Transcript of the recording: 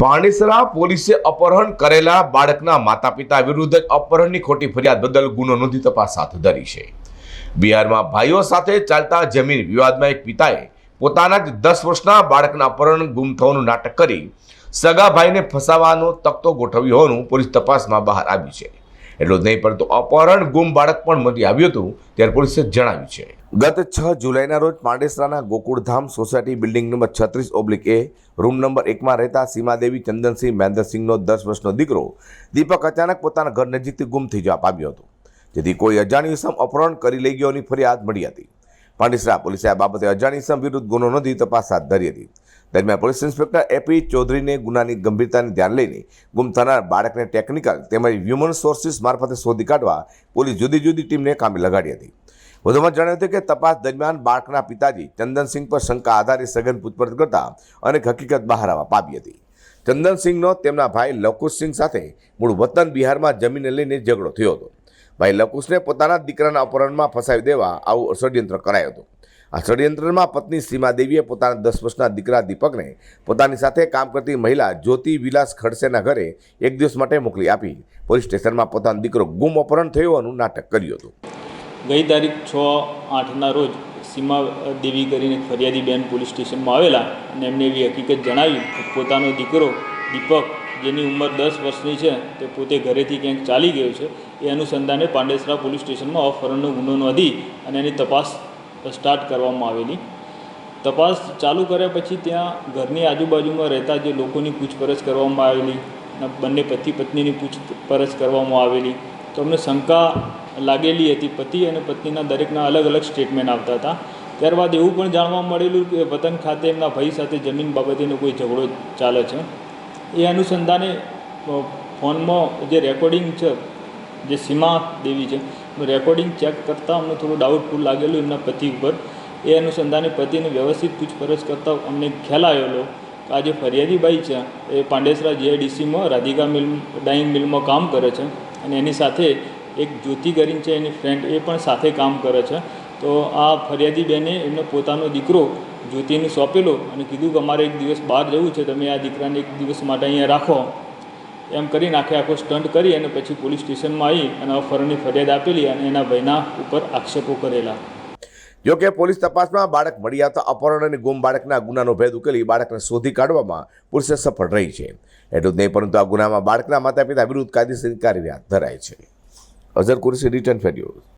પાંડેસરા પોલીસે અપહરણ કરેલા બાળકના માતા પિતા વિરુદ્ધ અપહરણની ખોટી ફરિયાદ બદલ ગુનો નોંધી તપાસ હાથ ધરી છે. બિહારમાં ભાઈઓ સાથે ચાલતા જમીન વિવાદમાં એક પિતાએ પોતાના જ દસ વર્ષના બાળકના અપહરણ ગુમ થવાનું નાટક કરી સગા ભાઈને ફસાવાનો તકતો ગોઠવ્યો હોવાનું પોલીસ તપાસમાં બહાર આવ્યું છે. એટલું જ નહીં, પરંતુ અપહરણ ગુમ બાળક પણ મળી આવ્યું હતું, ત્યારે પોલીસે જણાવ્યું છે. ગત છ જુલાઈના રોજ પાંડેસરાના ગોકુળધામ સોસાયટી બિલ્ડિંગ નંબર છત્રીસ ઓબ્લિક એ રૂમ નંબર એકમાં રહેતા સીમાદેવી ચંદનસિંહ મહેન્દ્રસિંહનો દસ વર્ષનો દીકરો દીપક અચાનક પોતાના ઘર નજીકથી ગુમ થઈ જવા પામ્યો હતો. જેથી કોઈ અજાણી ઇસમ અપહરણ કરી લઈ ગયોની ફરિયાદ મળી હતી. પાંડેસરા પોલીસે આ બાબતે અજાણી વિરુદ્ધ ગુનો નોંધી તપાસ હાથ ધરી હતી. દરમિયાન પોલીસ ઇન્સ્પેક્ટર એપી ચૌધરીને ગુનાની ગંભીરતાને ધ્યાન લઈને ગુમ થનાર બાળકને ટેકનિકલ તેમજ હ્યુમન સોર્સિસ મારફતે શોધી કાઢવા પોલીસ જુદી જુદી ટીમને કામે લગાડી હતી. વધુમાં જણાવ્યું હતું કે તપાસ દરમિયાન બાળકના પિતાજી ચંદનસિંહ પર શંકા આધારે સઘન પૂછપરછ કરતા અનેક હકીકત બહાર આવવા પામી હતી. ચંદનસિંહનો તેમના ભાઈ લકુશસિંહ સાથે મૂળ વતન બિહારમાં જમીને લઈને ઝઘડો થયો હતો. ભાઈ લકુશને પોતાના દીકરાના અપહરણમાં ફસાવી દેવા આવું ષડયંત્ર કરાયું હતું. આ ષડયંત્રમાં પત્ની સીમાદેવીએ પોતાના દસ વર્ષના દીકરા દીપકને પોતાની સાથે કામ કરતી મહિલા જ્યોતિ વિલાસ ખડસેના ઘરે એક દિવસ માટે મોકલી આપી. પોલીસ સ્ટેશનમાં પોતાનો દીકરો ગુમ અપહરણ થયો હોવાનું નાટક કર્યું હતું. ગઈ તારીખ છ આઠના રોજ સીમા દેવી કરીને ફરિયાદી બેન પોલીસ સ્ટેશનમાં આવેલા અને એમને એવી હકીકત જણાવી કે પોતાનો દીકરો દીપક, જેની ઉંમર દસ વર્ષની છે, તે પોતે ઘરેથી ક્યાંક ચાલી ગયો છે, એ અનુસંધાને પાંડેસરા પોલીસ સ્ટેશનમાં અપહરણનો ગુનો નોંધી અને એની તપાસ સ્ટાર્ટ કરવામાં આવેલી. તપાસ ચાલુ કર્યા પછી ત્યાં ઘરની આજુબાજુમાં રહેતા જે લોકોની પૂછપરછ કરવામાં આવેલી, અને બંને પતિ પત્નીની પૂછપરછ કરવામાં આવેલી. તો અમને શંકા લાગેલી હતી. પતિ અને પત્નીના દરેકના અલગ અલગ સ્ટેટમેન્ટ આવતા હતા. ત્યારબાદ એવું પણ જાણવા મળેલું કે વતન ખાતે એમના ભાઈ સાથે જમીન બાબતેનો કોઈ ઝઘડો ચાલે છે. એ અનુસંધાને ફોનમાં જે રેકોર્ડિંગ છે, જે સીમા દેવી છે રેકોર્ડિંગ ચેક કરતાં અમને થોડું ડાઉટફુલ લાગેલું એમના પતિ ઉપર. એ અનુસંધાને પતિને વ્યવસ્થિત પૂછપરછ કરતાં અમને ખ્યાલ આવેલો કે આ જે ફરિયાદીબાઈ છે, એ પાંડેસરા જીઆઈડીસીમાં રાધિકા મિલ ડાઈંગ મિલમાં કામ કરે છે અને એની સાથે એક જ્યોતિ કરીને છે, એની ફ્રેન્ડ એ પણ સાથે કામ કરે છે. તો આ ફરિયાદી બેને એમને પોતાનો દીકરો જ્યોતિને સોંપેલો અને કીધું કે અમારે એક દિવસ બહાર જવું છે, તમે આ દીકરાને એક દિવસ માટે અહીંયા રાખો. એમ કરીને આખે આખો સ્ટન્ટ કરી અને પછી પોલીસ સ્ટેશનમાં આવી અને અફરની ફરિયાદ આપેલી અને એના ભાઈના ઉપર આક્ષેપો કરેલા. જો કે પોલીસ તપાસમાં બાળક મળી આવતા અપહરણ અને ગુમ બાળકના ગુનાનો ભેદ ઉકેલી બાળકને શોધી કાઢવામાં પોલીસે સફળ રહી છે. એટલું જ નહીં, પરંતુ આ ગુનામાં બાળકના માતા પિતા વિરુદ્ધ કાયદેસર કાર્યવાહી ધરાય છે. અઝર કુરેશી રિટર્ન ફેડ્યુલ